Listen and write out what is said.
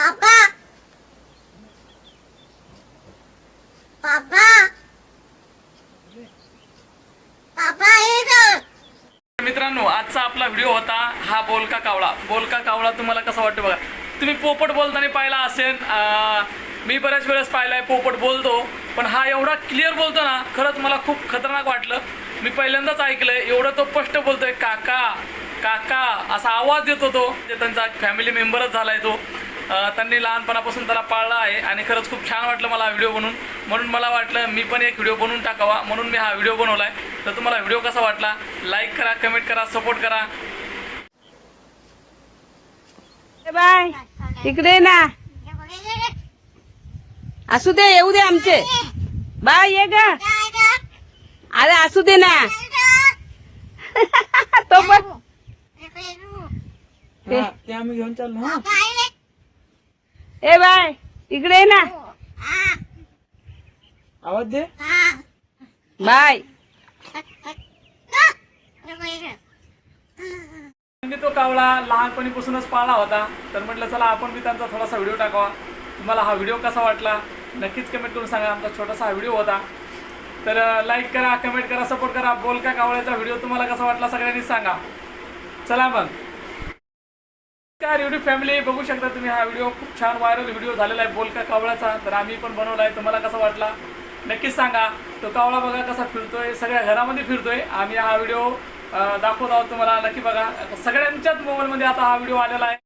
पापा पापा पापा मित्रांनो आजचा आपला व्हिडिओ होता हा बोलका कावळा. बोलका कावळा तुम्हाला कसा वाटतो बघा? तुम्ही पोपट बोलताना पाहिला असेल मी बऱ्याच वेळेस पाहिलाय पोपट बोलतो पण हा एवढा क्लिअर बोलतो ना खरंच मला खूप खतरनाक वाटलं. मी पहिल्यांदाच ऐकलंय एवढं तो स्पष्ट बोलतोय काका काका असा आवाज देतो तो त्यांचा फॅमिली मेंबरच झालाय तो. त्यांनी लहानपणापासून त्याला पाळला आहे आणि खरंच खूप छान वाटलं मला हा व्हिडिओ बनवून म्हणून मला वाटलं मी पण एक व्हिडिओ बनवून टाकावा. म्हणून मी हा व्हिडिओ बनवलाय. तर तुम्हाला व्हिडिओ कसा वाटला? लाईक करा कमेंट करा सपोर्ट करा. बाय इकडे ना. असू दे येऊ दे आमचे. बाय ये ग. अरे असू दे ना. तो पण ते- आम्ही घेऊन चाललो ए बाय इकडे ये ना. आवाज दे. बाय. मी तो कावळा लहानपणीपासूनच पाळला होता. तर म्हटलं चला आपण बी त्यांचा थोडासा व्हिडिओ टाकावा. तुम्हाला हा व्हिडिओ कसा वाटला नक्कीच कमेंट करून सांगा. आमचा छोटासा हा व्हिडिओ होता. तर लाईक करा कमेंट करा सपोर्ट करा. बोलका कावळ्याचा व्हिडिओ तुम्हाला कसा वाटला सगळ्यांनी सांगा. चला मग. नमस्कार युट्यूब फॅमिली बघू शकता तुम्ही हा व्हिडिओ खूप छान व्हायरल व्हिडिओ झालेला आहे बोलका कावळ्याचा. तर आम्ही पण बनवला आहे. तुम्हाला कसा वाटला? नक्कीच सांगा. तो कावळा बघा कसा फिरतोय. सगळ्या घरामध्ये फिरतोय. आम्ही हा व्हिडिओ दाखवत आहोत तुम्हाला. नक्की बघा. सगळ्यांच्याच मोबाईलमध्ये आता हा व्हिडिओ आलेला आहे.